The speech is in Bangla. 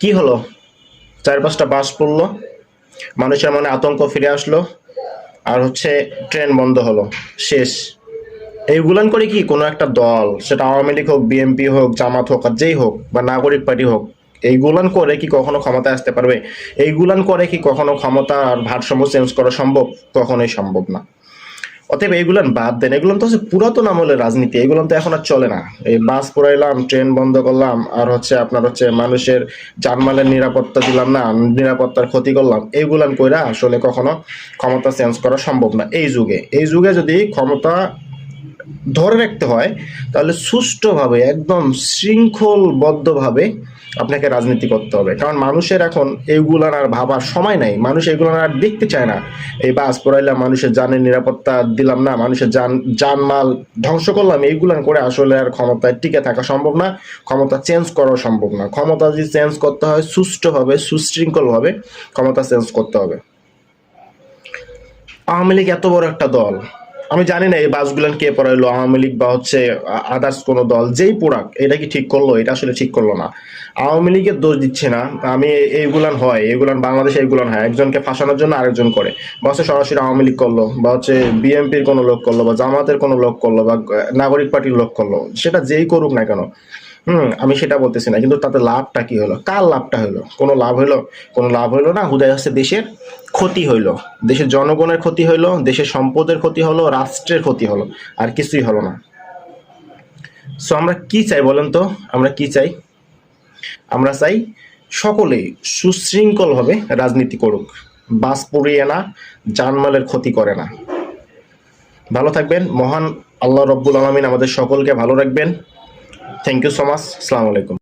কি হলো? চার পাঁচটা বাস পড়ল, মানুষের মনে আতঙ্ক ফিরে আসলো, আর হচ্ছে ট্রেন বন্ধ হলো, শেষ। এইগুলান করে কি কোনো একটা দল, সেটা আওয়ামী লীগ হোক, বিএনপি হোক, জামাত হোক, আর যেই হোক, বা নাগরিক পার্টি হোক এইগুলান করে কি কখনো ক্ষমতায় আসতে পারবে? এইগুলান করে কি কখনো ক্ষমতা আর ভারসাম্য চেঞ্জ করা সম্ভব? কখনোই সম্ভব না। অতএব এইগুলান বাদ দেন। এগুলো তো হচ্ছে পুরাতন আমলের রাজনীতি, এগুলো তো এখন আর চলে না। এই বাস পুরাইলাম, ট্রেন বন্ধ করলাম, আর হচ্ছে আপনার হচ্ছে মানুষের জানমালের নিরাপত্তা দিলাম না, নিরাপত্তার ক্ষতি করলাম এইগুলান কইরা আসলে কখনো ক্ষমতা চেঞ্জ করা সম্ভব না। এই যুগে এই যুগে যদি ক্ষমতা ধরে রাখতে হয়, তাহলে সুষ্ঠুভাবে, একদম শৃঙ্খলবদ্ধভাবে আপনাকে রাজনীতি করতে হবে। কারণ মানুষের এখন এইগুলান আর ভাবার সময় নাই। মানুষ এগুলো আর দেখতে চায় না। এই বাস পড়াইলাম, মানুষের জানের নিরাপত্তা দিলাম না, মানুষের যান জানমাল ধ্বংস করলাম, এইগুলান করে আসলে আর ক্ষমতায় টিকে থাকা সম্ভব না। ক্ষমতা চেঞ্জ করাও সম্ভব না। ক্ষমতা যদি চেঞ্জ করতে হয়, সুষ্ঠুভাবে, সুশৃঙ্খলভাবে ক্ষমতা চেঞ্জ করতে হবে। আওয়ামী লীগ এত বড় একটা দল। আমি জানি না এই বাসগুলান কে পড়াইলো, আওয়ামী লীগ বা হচ্ছে আদার্স কোনো দল, যেই পোড়াক, এটা কি ঠিক করল? এটা আসলে ঠিক করল না। আওয়ামী লীগের দোষ দিচ্ছে না। আমি এইগুলান হয়, এইগুলান বাংলাদেশে এইগুলান হয়। একজনকে ফাঁসানোর জন্য আরেকজন করে। বা হচ্ছে সরাসরি আওয়ামী লীগ করল, বা হচ্ছে বিএনপির কোনো লোক করল, বা জামাতের কোনো লোক করল, বা নাগরিক পার্টির লোক করল। সেটা যেই করুক না কেন হুম, আমি সেটা বলতেছি না, কিন্তু তাতে লাভটা কি হলো? কার লাভটা হলো? কোনো লাভ হলো? কোনো লাভ হলো না? হুদায় হচ্ছে দেশের ক্ষতি হইল। দেশের জনগণের ক্ষতি হইল, দেশের সম্পদের ক্ষতি হলো, রাষ্ট্রের ক্ষতি হলো, আর কিছুই হলো না। সো আমরা কি চাই বলেন তো? আমরা কি চাই? আমরা চাই সকলেই সুশৃঙ্খলভাবে রাজনীতি করুক। বাস পুড়িয়ে না, জানমালের ক্ষতি করে না। ভালো থাকবেন, মহান আল্লাহ রব্বুল আলমিন আমাদের সকলকে ভালো রাখবেন। থ্যাংক ইউ সো মাচ আসসালামু আলাইকুম